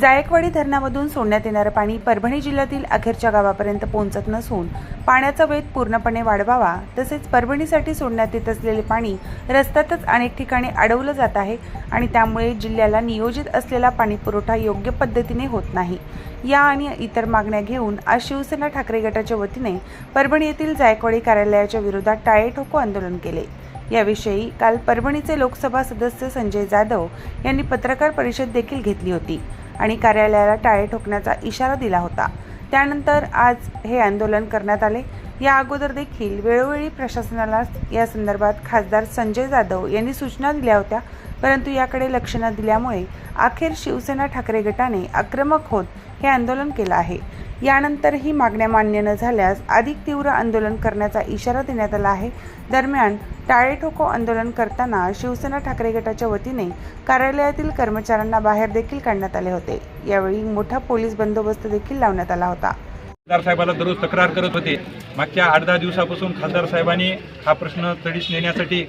जायकवाडी धरणामधून सोडण्यात येणारं पाणी परभणी जिल्ह्यातील अखेरच्या गावापर्यंत पोहोचत नसून पाण्याचा वेध पूर्णपणे वाढवावा तसेच परभणीसाठी सोडण्यात येत असलेले पाणी रस्त्यातच अनेक ठिकाणी अडवलं जात आहे आणि त्यामुळे जिल्ह्याला नियोजित असलेला पाणीपुरवठा योग्य पद्धतीने होत नाही. या आणि इतर मागण्या घेऊन आज शिवसेना ठाकरे गटाच्या वतीने परभणी येथील जायकवाडी कार्यालयाच्या विरोधात टाळे ठोको आंदोलन केले. याविषयी काल परभणीचे लोकसभा सदस्य संजय जाधव यांनी पत्रकार परिषद देखील घेतली होती. आणि कार्यालयाला टाळे ठोकण्याचा इशारा दिला होता. त्यानंतर आज हे आंदोलन करण्यात आले. या अगोदर देखील वेळोवेळी प्रशासनाला या संदर्भात खासदार संजय जाधव यांनी सूचना दिल्या होत्या. परंतु याकडे लक्ष न दिल्यामुळे अखेर शिवसेना ठाकरे गटाने आक्रमक होत हे आंदोलन केलं आहे. यानंतरही मागण्या मान्य न झाल्यास अधिक तीव्र आंदोलन करण्याचा इशारा देण्यात आला आहे. दरम्यान टाळे ठोको आंदोलन करताना शिवसेना ठाकरे गटाच्या वतीने कार्यालयातील कर्मचाऱ्यांना बाहेर देखील काढण्यात आले होते. यावेळी मोठा पोलीस बंदोबस्त देखील लावण्यात आला होता. खासदार साहेबाला दररोज तक्रार करत होते. मागच्या आठ दहा दिवसापासून खासदार साहेबांनी हा प्रश्न तडीस नेण्यासाठी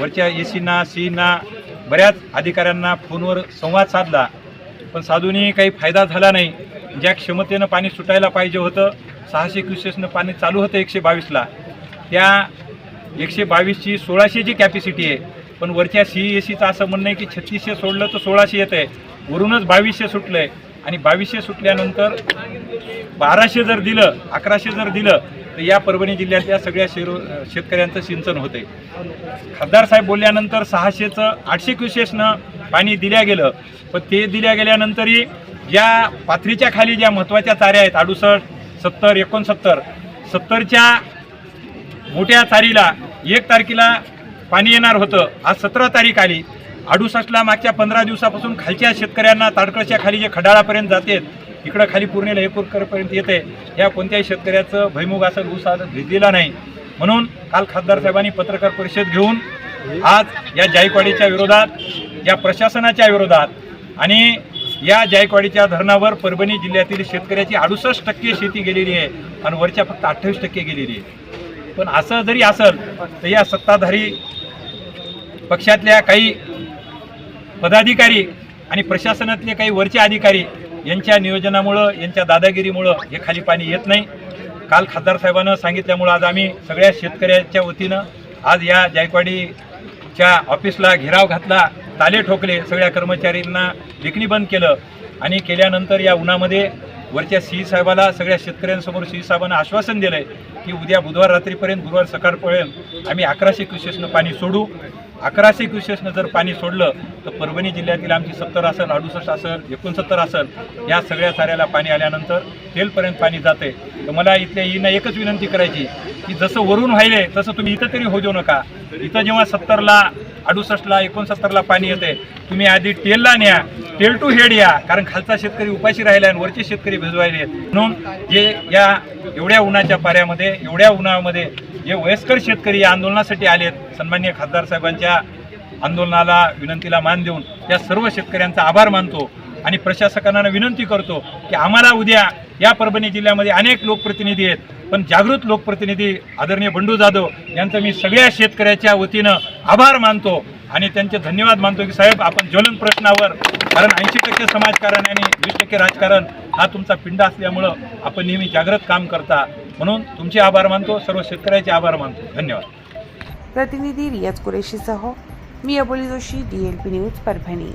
वरच्या ए सीना सीना बऱ्याच अधिकाऱ्यांना फोनवर संवाद साधला. पण साधूनही काही फायदा झाला नाही. ज्या क्षमतेनं पाणी सुटायला पाहिजे होतं सहाशे क्युसेसनं पाणी चालू होतं एकशे बावीसला त्या एकशे बावीसची सोळाशेची कॅपॅसिटी आहे पण वरच्या सी ए सीचं असं म्हणणं आहे की छत्तीसशे सोडलं तर सोळाशे येतं आहे वरूनच बावीसशे सुटलं आहे आणि बावीसशे सुटल्यानंतर बाराशे जर दिलं अकराशे जर दिलं तर या परभणी जिल्ह्यातल्या सगळ्या शेरो शेतकऱ्यांचं सिंचन होते खासदार साहेब बोलल्यानंतर सहाशेचं आठशे क्युसेसनं पाणी दिल्या गेलं पण ते दिल्या गेल्यानंतरही ज्या पाथरीच्या खाली ज्या महत्त्वाच्या चाऱ्या आहेत अडुसष्ट सत्तर एकोणसत्तर सत्तरच्या मोठ्या तारीला एक तारखेला पाणी येणार होतं. आज सतरा तारीख आली. अडुसष्टला मागच्या पंधरा दिवसापासून खालच्या शेतकऱ्यांना ताडकळच्या खाली जे खडाळापर्यंत जाते इकडं खाली पूर्ण हेपूरकरपर्यंत येते या कोणत्याही शेतकऱ्याचं भैमुग असं ऊस आज भिजलेला नाही. म्हणून काल खासदार साहेबांनी पत्रकार परिषद घेऊन आज या जायकवाडीच्या विरोधात या प्रशासनाच्या विरोधात आणि या जायकवाडीच्या धरणावर परभणी जिल्ह्यातील शेतकऱ्याची अडुसष्ट टक्के शेती गेलेली आहे आणि वरच्या फक्त अठ्ठावीस टक्के गेलेली आहे. पण असं जरी असेल तर या सत्ताधारी पक्षातल्या काही पदाधिकारी आणि प्रशासनातले काही वरचे अधिकारी यांच्या नियोजनामुळं यांच्या दादागिरीमुळं हे खाली पाणी येत नाही. काल खासदार साहेबानं सांगितल्यामुळं आज आम्ही सगळ्या शेतकऱ्याच्या वतीनं आज या जायकवाडीच्या ऑफिसला घेराव घातला. ताले ठोकले सगळ्या कर्मचाऱ्यांना विकणी बंद केलं आणि केल्यानंतर या उन्हामध्ये वरच्या सी साहेबाला सगळ्या शेतकऱ्यांसमोर सी साहेबांना आश्वासन दिलं आहे की उद्या बुधवार रात्रीपर्यंत गुरुवार सकाळपर्यंत आम्ही अकराशे क्युसेसनं पाणी सोडू. अकराशे क्युसेसनं जर पाणी सोडलं तर परभणी जिल्ह्यातील आमची सत्तर असेल अडुसष्ट असेल एकोणसत्तर असेल या सगळ्या साऱ्याला पाणी आल्यानंतर तेलपर्यंत पाणी जाते तर मला इथल्या येईना एकच विनंती करायची की जसं वरून व्हायले तसं तुम्ही इथं तरी होऊ देऊ नका. इथं जेव्हा सत्तरला अडुसष्टला एकोणसत्तरला पाणी येते. तुम्ही आधी टेलला न्या. टेल टू हेड या कारण खालचा शेतकरी उपाशी राहिला आणि वरचे शेतकरी भिजवायले आहेत म्हणून जे या एवढ्या उन्हाच्या पाऱ्यामध्ये एवढ्या उन्हामध्ये जे वयस्कर शेतकरी या आंदोलनासाठी आलेत सन्मान्य खासदार साहेबांच्या आंदोलनाला विनंतीला मान देऊन या सर्व शेतकऱ्यांचा आभार मानतो आणि प्रशासकांना विनंती करतो की आम्हाला उद्या या परभणी जिल्ह्यामध्ये अनेक लोकप्रतिनिधी आहेत. पण जागृत लोकप्रतिनिधी आदरणीय बंडू जाधव यांचं मी सगळ्या शेतकऱ्याच्या वतीनं आभार मानतो आणि त्यांचे धन्यवाद मानतो की साहेब आपण ज्वलन प्रश्नावर कारण ऐंशी टक्के समाजकारण आणि वीस टक्के राजकारण हा तुमचा पिंड असल्यामुळं आपण नेहमी जागृत काम करता. म्हणून तुमचे आभार मानतो सर्व शेतकऱ्याचे आभार मानतो. धन्यवाद. प्रतिनिधी रियाज कुरेशीसह मी Aboli Joshi D L P news Parbhani.